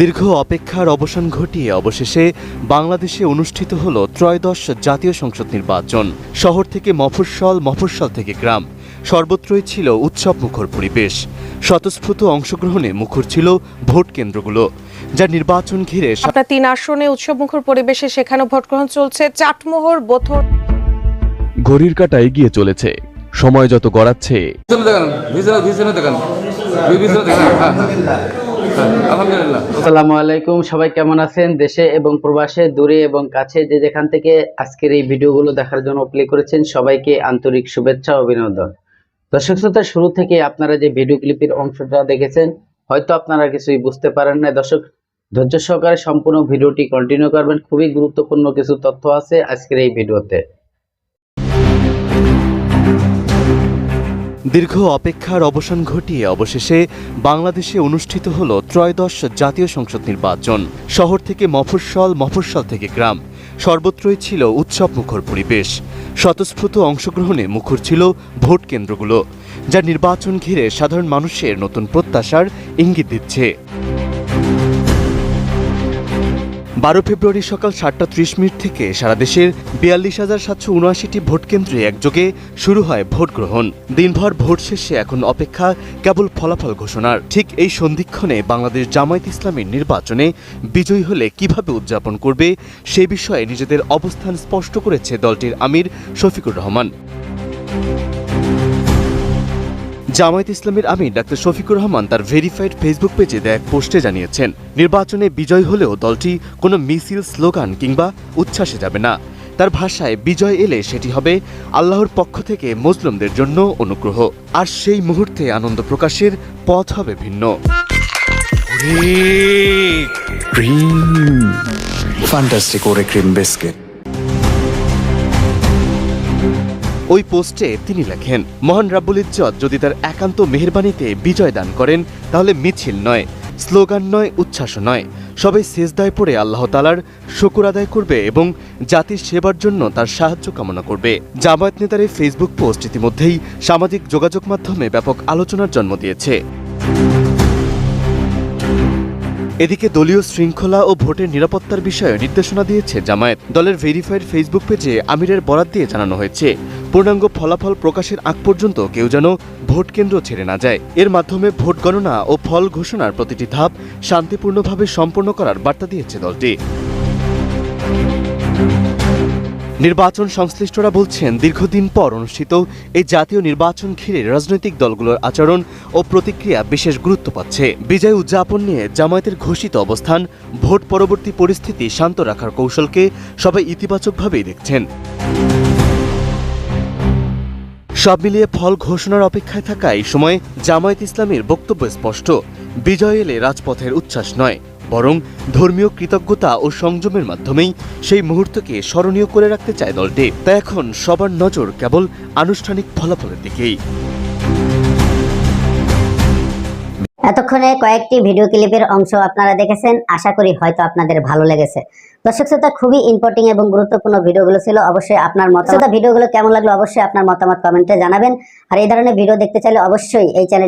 দীর্ঘ অপেক্ষার অবসান ঘটিয়ে অবশেষে বাংলাদেশে অনুষ্ঠিত হল ত্রয়োদশ জাতীয় সংসদ নির্বাচন। শহর থেকে মফস্বল মফস্বল থেকে গ্রাম। সর্বত্রই ছিল উৎসব মুখর পরিবেশ। স্বতঃস্ফূর্ত অংশগ্রহণে মুখর ছিল ভোট কেন্দ্রগুলো যা নির্বাচন ঘিরে আপনার তিন আসনে উৎসব মুখর পরিবেশে সেখানে ভোটগ্রহণ চলছে। চাটমোহর বোথর ঘড়ির কাটা এগিয়ে চলেছে। সময় যত গড়াচ্ছে আলহামদুলিল্লাহ। সবাই কেমন আছেন? দেশে এবং প্রবাসে, দূরে এবং কাছে যে যেখান থেকে আজকের এই ভিডিওগুলো দেখার জন্য প্লে করেছেন, সবাইকে আন্তরিক শুভেচ্ছা, অভিনন্দন। দর্শক শ্রোতা, শুরু থেকে আপনারা যে ভিডিও ক্লিপের অংশটা দেখেছেন, হয়তো আপনারা কিছুই বুঝতে পারেন না দর্শক, ধৈর্য সহকারে সম্পূর্ণ ভিডিওটি কন্টিনিউ করবেন। খুবই গুরুত্বপূর্ণ কিছু তথ্য আছে আজকের এই ভিডিওতে দীর্ঘ অপেক্ষার অবসান ঘটিয়ে অবশেষে বাংলাদেশে অনুষ্ঠিত হল ত্রয়োদশ জাতীয় সংসদ নির্বাচন। শহর থেকে মফস্বল মফস্বল থেকে গ্রাম। সর্বত্রই ছিল উৎসব মুখর পরিবেশ। স্বতঃস্ফূর্ত অংশগ্রহণে মুখর ছিল ভোট কেন্দ্রগুলো, যা নির্বাচন ঘিরে সাধারণ মানুষের নতুন প্রত্যাশার ইঙ্গিত দিচ্ছে। বারো ফেব্রুয়ারি সকাল সাতটা ত্রিশ মিনিট থেকে সারা দেশের বিয়াল্লিশ হাজার সাতশো উনআশিটি ভোট কেন্দ্রে একযোগে শুরু হয় ভোট গ্রহণ। দিনভর ভোট শেষে এখন অপেক্ষা কেবল ফলাফল ঘোষণার। ঠিক এই সন্ধিক্ষণে বাংলাদেশ জামায়াত ইসলামের নির্বাচনে বিজয়ী হলে কীভাবে উদযাপন করবে সে বিষয়ে নিজেদের অবস্থান স্পষ্ট করেছে দলটির আমির শফিকুর রহমান। জামায়াত ইসলামের আমির ডাক্তার শফিকুর রহমান তার ভেরিফাইড ফেসবুক পেজে দেয়া এক পোস্টে জানিয়েছেন, নির্বাচনে বিজয় হলেও দলটি কোনো মিছিল, স্লোগান কিংবা উচ্ছ্বাসে যাবে না। তার ভাষায় বিজয় এলে সেটি হবে আল্লাহর পক্ষ থেকে মুসলিমদের জন্য অনুগ্রহ। আর সেই মুহূর্তে আনন্দ প্রকাশের পথ হবে ভিন্ন। Fantastic Ore cream Biscuit. ওই পোস্টে তিনি লেখেন, মহান রাব্বুল ইজ্জত, যদি তার একান্ত মেহেরবানিতে বিজয় দান করেন, তাহলে মিছিল নয়, স্লোগান নয়, উচ্ছ্বাস নয়। সবাই সেজদায় পড়ে আল্লাহ তালার শকুর আদায় করবে এবং জাতির সেবার জন্য তার সাহায্য কামনা করবে। জামায়াত নেতার এই ফেসবুক পোস্ট ইতিমধ্যেই সামাজিক যোগাযোগ মাধ্যমে ব্যাপক আলোচনার জন্ম দিয়েছে। এদিকে দলীয় শৃঙ্খলা ও ভোটের নিরাপত্তার বিষয়ে নির্দেশনা দিয়েছে জামায়াত। দলের ভেরিফাইড ফেসবুক পেজে আমিরের বরাত দিয়ে জানানো হয়েছে। পূর্ণাঙ্গ ফলাফল প্রকাশের আগ পর্যন্ত কেউ যেন ভোট কেন্দ্র ছেড়ে না যায়। এর মাধ্যমে ভোট গণনা ও ফল ঘোষণার প্রতিটি ধাপ শান্তিপূর্ণভাবে সম্পন্ন করার বার্তা দিয়েছে দলটি। নির্বাচন সংশ্লিষ্টরা বলছেন, দীর্ঘদিন পর অনুষ্ঠিত এই জাতীয় নির্বাচন ঘিরে রাজনৈতিক দলগুলোর আচরণ ও প্রতিক্রিয়া বিশেষ গুরুত্ব পাচ্ছে। বিজয় উদযাপন নিয়ে জামায়াতের ঘোষিত অবস্থান, ভোট পরবর্তী পরিস্থিতি শান্ত রাখার কৌশলকে সবাই ইতিবাচকভাবেই দেখছেন। সব মিলিয়ে ফল ঘোষণার অপেক্ষায় থাকা এই সময় জামায়াত ইসলামের বক্তব্য স্পষ্ট। বিজয় এলে রাজপথের উচ্ছ্বাস নয়, বরং ধর্মীয় কৃতজ্ঞতা ও সংযমের মাধ্যমেই সেই মুহূর্তকে স্মরণীয় করে রাখতে চায় দলটি। তা এখন সবার নজর কেবল আনুষ্ঠানিক ফলাফলের দিকেই। এতক্ষণে কয়েকটি ভিডিও ক্লিপের অংশ আপনারা দেখেছেন। আশা করি হয়তো আপনাদের ভালো লেগেছে। দর্শক শ্রোতা, খুবই ইম্পর্টিং এবং গুরুত্বপূর্ণ ভিডিওগুলো ছিল। অবশ্যই আপনার মতামত ভিডিওগুলো কেমন লাগল অবশ্যই আপনার মতামত কমেন্টে জানাবেন। আর এই ধরনের ভিডিও দেখতে চাইলে অবশ্যই এই চ্যানেল